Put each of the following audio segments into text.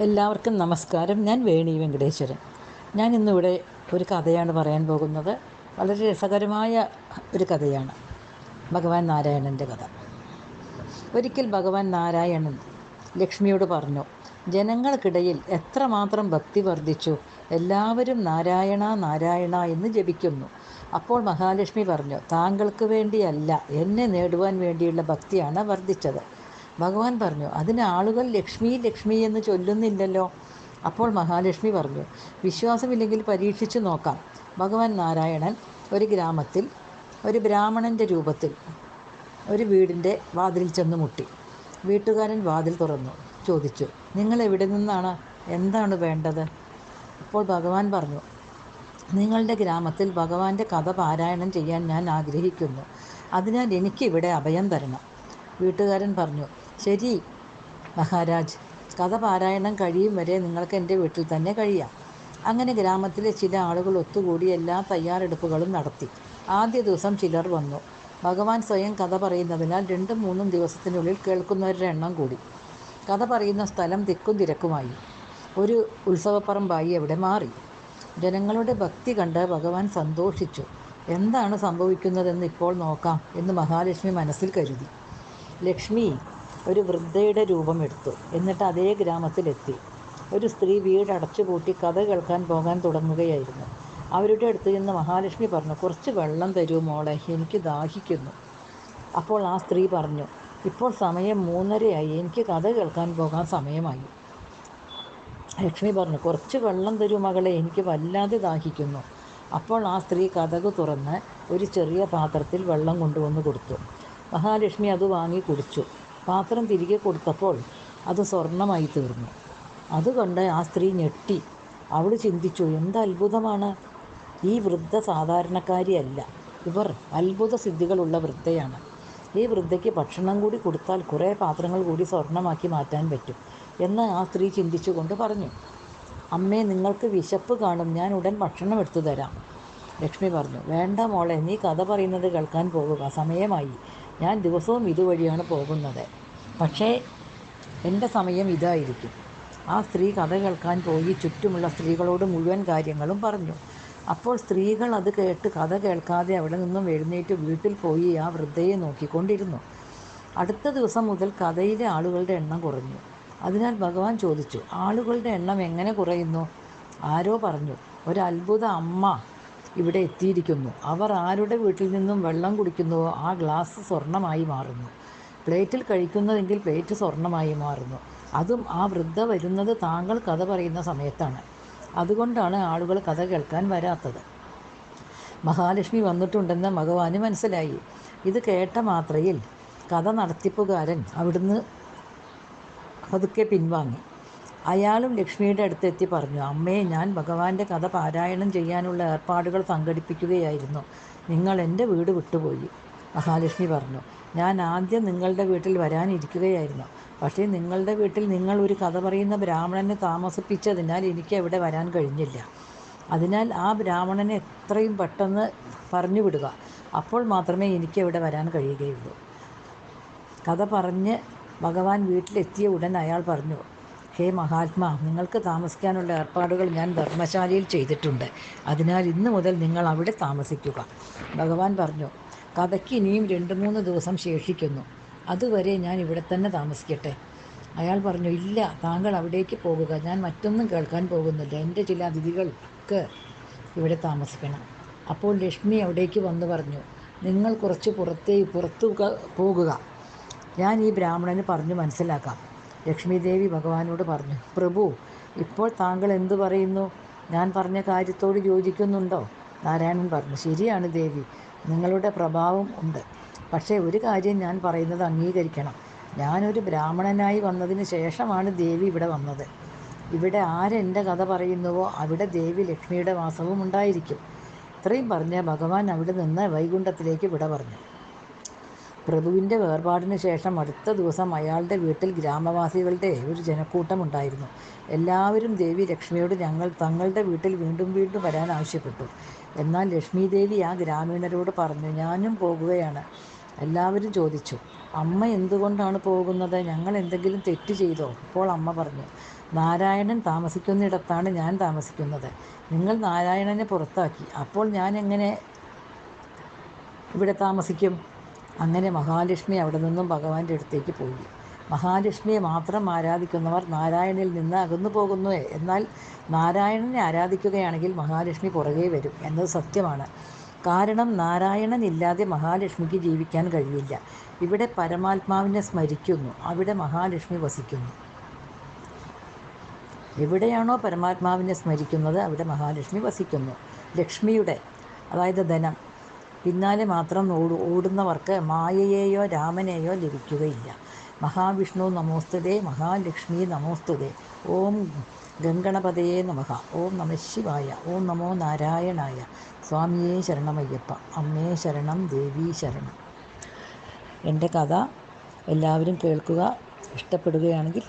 എല്ലാവർക്കും നമസ്കാരം. ഞാൻ വേണി വെങ്കടേശ്വരൻ. ഞാൻ ഇന്നിവിടെ ഒരു കഥയാണ് പറയാൻ പോകുന്നത്. വളരെ രസകരമായ ഒരു കഥയാണ്. ഭഗവാൻ നാരായണന്റെ കഥ. ഒരിക്കൽ ഭഗവാൻ നാരായണൻ ലക്ഷ്മിയോട് പറഞ്ഞു ജനങ്ങൾക്കിടയിൽ എത്രമാത്രം ഭക്തി വർദ്ധിച്ചു. എല്ലാവരും നാരായണ നാരായണ എന്ന് ജപിക്കുന്നു. അപ്പോൾ മഹാലക്ഷ്മി പറഞ്ഞു താങ്കൾക്ക് വേണ്ടിയല്ല എന്നെ നേടുവാൻ വേണ്ടിയുള്ള ഭക്തിയാണ് വർദ്ധിച്ചത്. ഭഗവാൻ പറഞ്ഞു അതിന് ആളുകൾ ലക്ഷ്മി ലക്ഷ്മി എന്ന് ചൊല്ലുന്നില്ലല്ലോ. അപ്പോൾ മഹാലക്ഷ്മി പറഞ്ഞു വിശ്വാസമില്ലെങ്കിൽ പരീക്ഷിച്ചു നോക്കാം. ഭഗവാൻ നാരായണൻ ഒരു ഗ്രാമത്തിൽ ഒരു ബ്രാഹ്മണന്റെ രൂപത്തിൽ ഒരു വീടിന്റെ വാതിലിൽ ചെന്ന് മുട്ടി. വീട്ടുകാരൻ വാതിൽ തുറന്നു ചോദിച്ചു നിങ്ങൾ എവിടെ നിന്നാണ്? എന്താണ് വേണ്ടത്? അപ്പോൾ ഭഗവാൻ പറഞ്ഞു നിങ്ങളുടെ ഗ്രാമത്തിൽ ഭഗവാന്റെ കഥ പാരായണം ചെയ്യാൻ ഞാൻ ആഗ്രഹിക്കുന്നു. അതിനാൽ എനിക്കിവിടെ അഭയം തരണം. വീട്ടുകാരൻ പറഞ്ഞു ശരി. മഹാരാജ് കഥ പാരായണം കഴിയും വരെ നിങ്ങൾക്ക് എന്റെ വീട്ടിൽ തന്നെ കഴിയാം. അങ്ങനെ ഗ്രാമത്തിലെ ചില ആളുകൾ ഒത്തുകൂടി എല്ലാ തയ്യാറെടുപ്പുകളും നടത്തി. ആദ്യ ദിവസം ചിലർ വന്നു. ഭഗവാൻ സ്വയം കഥ പറയുന്നതിനാൽ രണ്ടും മൂന്നും ദിവസത്തിനുള്ളിൽ കേൾക്കുന്നവരുടെ എണ്ണം കൂടി. കഥ പറയുന്ന സ്ഥലം തിക്കും തിരക്കുമായി. ഒരു ഉത്സവപ്പറമ്പായി അവിടെ മാറി. ജനങ്ങളുടെ ഭക്തി കണ്ട് ഭഗവാൻ സന്തോഷിച്ചു. എന്താണ് സംഭവിക്കുന്നതെന്ന് ഇപ്പോൾ നോക്കാം എന്ന് മഹാലക്ഷ്മി മനസ്സിൽ കരുതി. ലക്ഷ്മി ഒരു വൃദ്ധയുടെ രൂപം എടുത്തു. എന്നിട്ട് അതേ ഗ്രാമത്തിലെത്തി. ഒരു സ്ത്രീ വീട് അടച്ചുപൂട്ടി കഥ കേൾക്കാൻ പോകാൻ തുടങ്ങുകയായിരുന്നു. അവരുടെ അടുത്ത് നിന്ന് മഹാലക്ഷ്മി പറഞ്ഞു കുറച്ച് വെള്ളം തരൂ മോളെ എനിക്ക് ദാഹിക്കുന്നു. അപ്പോൾ ആ സ്ത്രീ പറഞ്ഞു ഇപ്പോൾ സമയം മൂന്നരയായി എനിക്ക് കഥ കേൾക്കാൻ പോകാൻ സമയമായി. ലക്ഷ്മി പറഞ്ഞു കുറച്ച് വെള്ളം തരൂ മകളെ എനിക്ക് വല്ലാതെ ദാഹിക്കുന്നു. അപ്പോൾ ആ സ്ത്രീ കഥക് തുറന്ന് ഒരു ചെറിയ പാത്രത്തിൽ വെള്ളം കൊണ്ടുവന്ന് കൊടുത്തു. മഹാലക്ഷ്മി അത് വാങ്ങി കുടിച്ചു. പാത്രം തിരികെ കൊടുത്തപ്പോൾ അത് സ്വർണമായി തീർന്നു. അതുകൊണ്ട് ആ സ്ത്രീ ഞെട്ടി. അവൾ ചിന്തിച്ചു എന്ത് അത്ഭുതമാണ്? ഈ വൃദ്ധ സാധാരണക്കാരിയല്ല ഇവർ അത്ഭുത സിദ്ധികളുള്ള വൃദ്ധയാണ്. ഈ വൃദ്ധയ്ക്ക് ഭക്ഷണം കൂടി കൊടുത്താൽ കുറേ പാത്രങ്ങൾ കൂടി സ്വർണമാക്കി മാറ്റാൻ പറ്റും എന്ന് ആ സ്ത്രീ ചിന്തിച്ചുകൊണ്ട് പറഞ്ഞു. അമ്മേ നിങ്ങൾക്ക് വിശപ്പ് കാണും. ഞാൻ ഉടൻ ഭക്ഷണം എടുത്തു തരാം. ലക്ഷ്മി പറഞ്ഞു. വേണ്ട മോളെ നീ കഥ പറയുന്നത് കേൾക്കാൻ പോകുക. സമയമായി. ഞാൻ ദിവസവും ഇതുവഴിയാണ് പോകുന്നത്. പക്ഷേ എന്റെ സമയം ഇതായിരിക്കും. ആ സ്ത്രീ കഥ കേൾക്കാൻ പോയി ചുറ്റുമുള്ള സ്ത്രീകളോട് മുഴുവൻ കാര്യങ്ങളും പറഞ്ഞു. അപ്പോൾ സ്ത്രീകൾ അത് കേട്ട് കഥ കേൾക്കാതെ അവിടെ നിന്നും എഴുന്നേറ്റ് വീട്ടിൽ പോയി ആ വൃദ്ധയെ നോക്കിക്കൊണ്ടിരുന്നു. അടുത്ത ദിവസം മുതൽ കഥയിലെ ആളുകളുടെ എണ്ണം കുറഞ്ഞു. അതിനാൽ ഭഗവാൻ ചോദിച്ചു ആളുകളുടെ എണ്ണം എങ്ങനെ കുറയുന്നു? ആരോ പറഞ്ഞു ഒരു അത്ഭുത അമ്മ ഇവിടെ എത്തിയിരിക്കുന്നു. അവർ ആരുടെ വീട്ടിൽ നിന്നും വെള്ളം കുടിക്കുന്നുവോ? ആ ഗ്ലാസ് സ്വർണമായി മാറുന്നു. പ്ലേറ്റിൽ കഴിക്കുന്നതെങ്കിൽ പ്ലേറ്റ് സ്വർണമായി മാറുന്നു. അതും ആ വൃദ്ധ വരുന്നത് താങ്കൾ കഥ പറയുന്ന സമയത്താണ്. അതുകൊണ്ടാണ് ആളുകൾ കഥ കേൾക്കാൻ വരാത്തത്. മഹാലക്ഷ്മി വന്നിട്ടുണ്ടെന്ന് ഭഗവാന് മനസ്സിലായി. ഇത് കേട്ട മാത്രയിൽ കഥ നടത്തിപ്പുകാരൻ അവിടുന്ന് പതുക്കെ പിൻവാങ്ങി. അയാളും ലക്ഷ്മിയുടെ അടുത്തെത്തി പറഞ്ഞു അമ്മേ ഞാൻ ഭഗവാന്റെ കഥ പാരായണം ചെയ്യാനുള്ള ഏർപ്പാടുകൾ സംഘടിപ്പിക്കുകയായിരുന്നു. നിങ്ങൾ എന്റെ വീട് വിട്ടുപോയി. മഹാലക്ഷ്മി പറഞ്ഞു ഞാൻ ആദ്യം നിങ്ങളുടെ വീട്ടിൽ വരാനിരിക്കുകയായിരുന്നു. പക്ഷേ നിങ്ങളുടെ വീട്ടിൽ നിങ്ങൾ ഒരു കഥ പറയുന്ന ബ്രാഹ്മണനെ താമസിപ്പിച്ചതിനാൽ എനിക്ക് അവിടെ വരാൻ കഴിഞ്ഞില്ല. അതിനാൽ ആ ബ്രാഹ്മണനെ എത്രയും പെട്ടെന്ന് പറഞ്ഞു വിടുക. അപ്പോൾ മാത്രമേ എനിക്ക് അവിടെ വരാൻ കഴിയുകയുള്ളൂ. കഥ പറഞ്ഞ് ഭഗവാൻ വീട്ടിലെത്തിയ ഉടൻ അയാൾ പറഞ്ഞു ഹേ മഹാത്മാ നിങ്ങൾക്ക് താമസിക്കാനുള്ള ഏർപ്പാടുകൾ ഞാൻ ധർമ്മശാലയിൽ ചെയ്തിട്ടുണ്ട്. അതിനാൽ ഇന്ന് മുതൽ നിങ്ങൾ അവിടെ താമസിക്കുക. ഭഗവാൻ പറഞ്ഞു കഥയ്ക്ക് ഇനിയും രണ്ട് മൂന്ന് ദിവസം ശേഷിക്കുന്നു. അതുവരെ ഞാൻ ഇവിടെ തന്നെ താമസിക്കട്ടെ. അയാൾ പറഞ്ഞു ഇല്ല താങ്കൾ അവിടേക്ക് പോകുക. ഞാൻ മറ്റൊന്നും കേൾക്കാൻ പോകുന്നില്ല. എന്റെ ചില അതിഥികൾക്ക് ഇവിടെ താമസിക്കണം. അപ്പോൾ ലക്ഷ്മി അവിടേക്ക് വന്ന് പറഞ്ഞു നിങ്ങൾ കുറച്ച് പുറത്തേ പുറത്തു പോകുക. ഞാൻ ഈ ബ്രാഹ്മണന് പറഞ്ഞു മനസ്സിലാക്കാം. ലക്ഷ്മി ദേവി ഭഗവാനോട് പറഞ്ഞു പ്രഭു ഇപ്പോൾ താങ്കൾ എന്തു പറയുന്നു? ഞാൻ പറഞ്ഞ കാര്യത്തോട് യോജിക്കുന്നുണ്ടോ? നാരായണൻ പറഞ്ഞു ശരിയാണ് ദേവി നിങ്ങളുടെ പ്രഭാവം ഉണ്ട്. പക്ഷേ ഒരു കാര്യം ഞാൻ പറയുന്നത് അംഗീകരിക്കണം. ഞാനൊരു ബ്രാഹ്മണനായി വന്നതിന് ശേഷമാണ് ദേവി ഇവിടെ വന്നത്. ഇവിടെ ആരെന്റെ കഥ പറയുന്നുവോ അവിടെ ദേവി ലക്ഷ്മിയുടെ വാസവും ഉണ്ടായിരിക്കും. ഇത്രയും പറഞ്ഞ് ഭഗവാൻ അവിടെ നിന്ന് വൈകുണ്ഠത്തിലേക്ക് വിട പറഞ്ഞു. പ്രഭുവിന്റെ വേർപാടിന് ശേഷം അടുത്ത ദിവസം അയാളുടെ വീട്ടിൽ ഗ്രാമവാസികളുടെ ഒരു ജനക്കൂട്ടം ഉണ്ടായിരുന്നു എല്ലാവരും ദേവി ലക്ഷ്മിയോട് ഞങ്ങൾ തങ്ങളുടെ വീട്ടിൽ വീണ്ടും വീണ്ടും വരാൻ ആവശ്യപ്പെട്ടു. എന്നാൽ ലക്ഷ്മി ദേവി ആ ഗ്രാമീണരോട് പറഞ്ഞു ഞാനും പോകുകയാണ്. എല്ലാവരും ചോദിച്ചു അമ്മ എന്തുകൊണ്ടാണ് പോകുന്നത്? ഞങ്ങൾ എന്തെങ്കിലും തെറ്റ് ചെയ്തോ? അപ്പോൾ അമ്മ പറഞ്ഞു നാരായണൻ താമസിക്കുന്നിടത്താണ് ഞാൻ താമസിക്കുന്നത്. നിങ്ങൾ നാരായണനെ പുറത്താക്കി. അപ്പോൾ ഞാൻ എങ്ങനെ ഇവിടെ താമസിക്കും? അങ്ങനെ മഹാലക്ഷ്മി അവിടെ നിന്നും ഭഗവാന്റെ അടുത്തേക്ക് പോയി. മഹാലക്ഷ്മിയെ മാത്രം ആരാധിക്കുന്നവർ നാരായണിൽ നിന്ന് അകന്നു പോകുന്നു. എന്നാൽ നാരായണനെ ആരാധിക്കുകയാണെങ്കിൽ മഹാലക്ഷ്മി പുറകെ വരും എന്നത് സത്യമാണ്. കാരണം നാരായണൻ ഇല്ലാതെ മഹാലക്ഷ്മിക്ക് ജീവിക്കാൻ കഴിയില്ല. ഇവിടെ പരമാത്മാവിനെ സ്മരിക്കുന്നു. അവിടെ മഹാലക്ഷ്മി വസിക്കുന്നു. എവിടെയാണോ പരമാത്മാവിനെ സ്മരിക്കുന്നത് അവിടെ മഹാലക്ഷ്മി വസിക്കുന്നു. ലക്ഷ്മിയുടെ അതായത് ധനം പിന്നാലെ മാത്രം ഓടു ഓടുന്നവർക്ക് മായയെയോ രാമനെയോ ലഭിക്കുകയില്ല. മഹാവിഷ്ണു നമോസ്തുതേ മഹാലക്ഷ്മി നമോസ്തുതേ. ഓം ഗംഗണപതയെ നമഹ ഓം നമ ശിവായ. ഓം നമോ നാരായണായ. സ്വാമിയെ ശരണമയ്യപ്പ. അമ്മേ ശരണം ദേവി ശരണം. എന്റെ കഥ എല്ലാവരും കേൾക്കുക ഇഷ്ടപ്പെടുകയാണെങ്കിൽ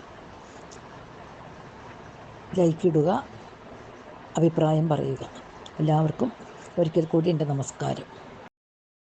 ലൈക്കിടുക അഭിപ്രായം പറയുക. എല്ലാവർക്കും ഒരിക്കൽ കൂടി എന്റെ നമസ്കാരം.